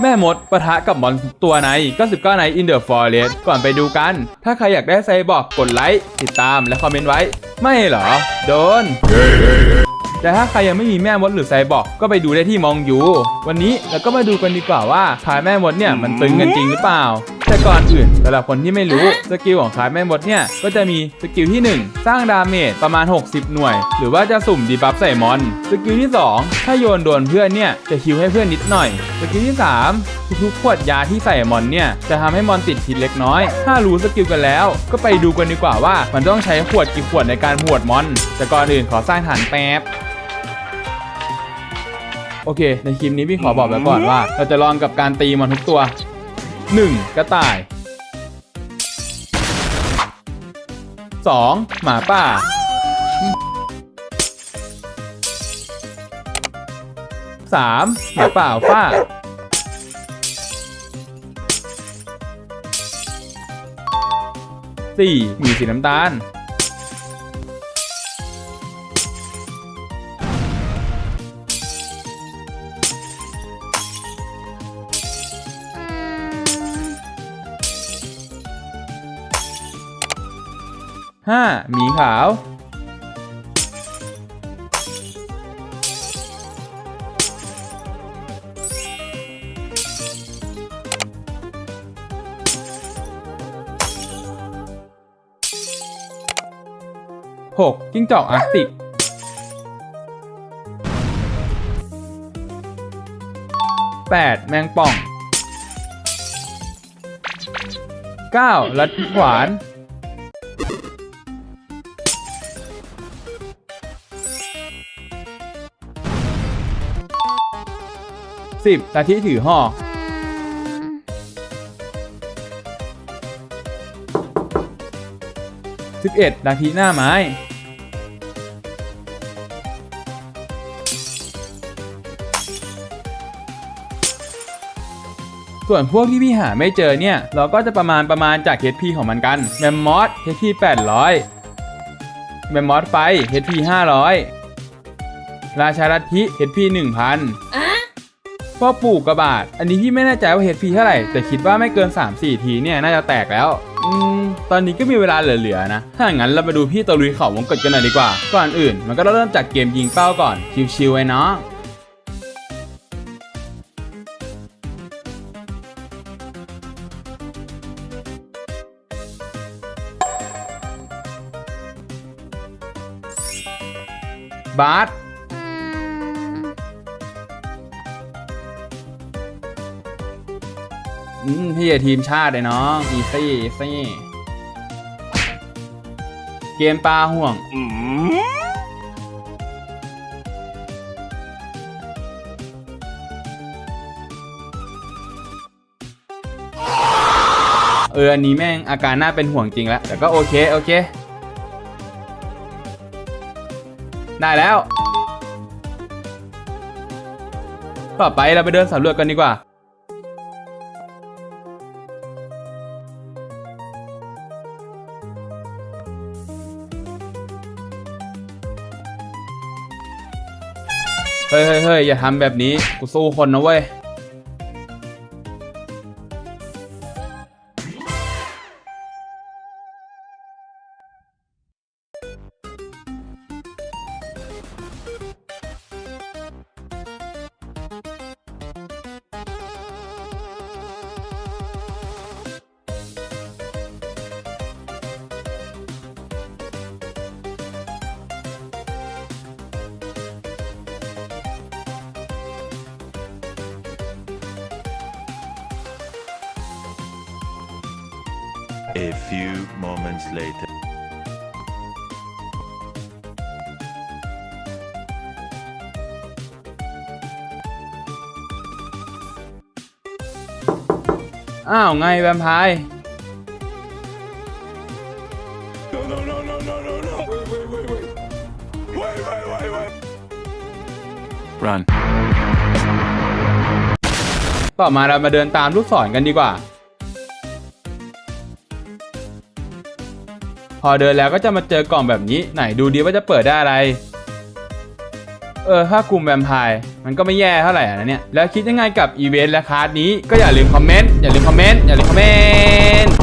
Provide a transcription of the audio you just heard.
แม่มดปะทะกับมอนทุกตัวใน99ใน In the Forest ก่อนไปดูกัน ถ้าใครอยากได้ไซบอร์กกดไลค์ ติดตามและคอมเมนต์ไว้ ไม่เหรอ โดน แต่ถ้าใครยังไม่มีแม่มดหรือไซบอร์กก็ไปดูได้ที่มองยูวันนี้เราก็มาดูกันดีกว่าว่าขายแม่มดเนี่ยมันตึงกันจริงหรือเปล่า แต่ก่อนอื่นสำหรับคนที่ไม่รู้สกิลของขายแม่มดเนี่ยก็จะมีสกิลที่ 1 สร้างดาเมจประมาณ 60 หน่วย หรือว่าจะสุ่มดีบัฟใส่มอนสกิลที่ 2 ถ้าโยนโดนเพื่อนเนี่ยจะคิวให้เพื่อนนิดหน่อยสกิลที่ 3ทุกๆขวดยาที่ใส่มอนเนี่ย จะทำให้มอนติดพิษเล็กน้อย ถ้ารู้สกิลกันแล้ว ก็ไปดูกันดีกว่าว่า มันต้องใช้ขวดกี่ขวดในการหวดมอน แต่ก่อนอื่นขอสร้างฐานแป๊บ โอเค ในคลิปนี้พี่ขอบอกไว้ก่อนว่า เราจะลองกับการตีมันทุกตัว 1. กระต่าย 2. หมาป่า 3. หมาป่าฟ้า 4. หมีสีน้ำตาล 5. หมีขาว 6. จิ้งจอกอาร์กติก 8. แมงป่อง 9. ลัดขวาน 10. ตาที่ถือหอก 11. นาทีหน้าไม้ ส่วนพวกที่พี่หาไม่เจอเนี่ย เราก็จะประมาณประมาณจาก HP ของมันกัน แมมมอส HP 800 แมมมอสไฟ HP 500 ราชาลัทธิ HP 1000 พ่อปู่กระบาด อันนี้พี่ไม่แน่ใจว่า HP เท่าไหร่ แต่คิดว่าไม่เกิน 3-4 ทีเนี่ยน่าจะแตกแล้วอืมตอนนี้ก็มีเวลาเหลือๆนะ ถ้าอย่างนั้นเรามาดูพี่ตะลุยเขาวงกตกันหน่อยดีกว่า ก่อนอื่น มันก็ต้องเริ่มจากเกมยิงเป้าก่อน ชิวๆไว้เน้องบาส อืมพี่อะทีมชาติเลยเน้องอีซี่อีซี่เกมปลาห่วง เอออันนี้แม่งอาการน่าเป็นห่วงจริงแล้ว แต่ก็โอเค โอเค ได้แล้ว ต่อไปเราไปเดินสำรวจกันดีกว่า เฮ้ยเฮ้ยเฮ้อย่าทำแบบนี้ กูสู้คนนะเว้ย A few moments later. อ้าวไงแวมไพร์ No, no, no, no, no, no, no. Wait, wait, wait, wait. Wait, wait, wait, wait. Run. ต่อมาเรามาเดินตามลูกศรกันดีกว่า อเดินแล้วก็จะมาเจอกล่องแบบนี้ไหนดูดีว่าจะเปิดได้อะไร เออถ้ากลุ่มแวมไพร์มันก็ไม่แย่เท่าไหร่นะเนี่ย แล้วคิดยังไงกับอีเวนต์และคาร์ดนี้ก็อย่าลืมคอมเมนต์อย่าลืมคอมเมนต์อย่าลืมคอมเมนต์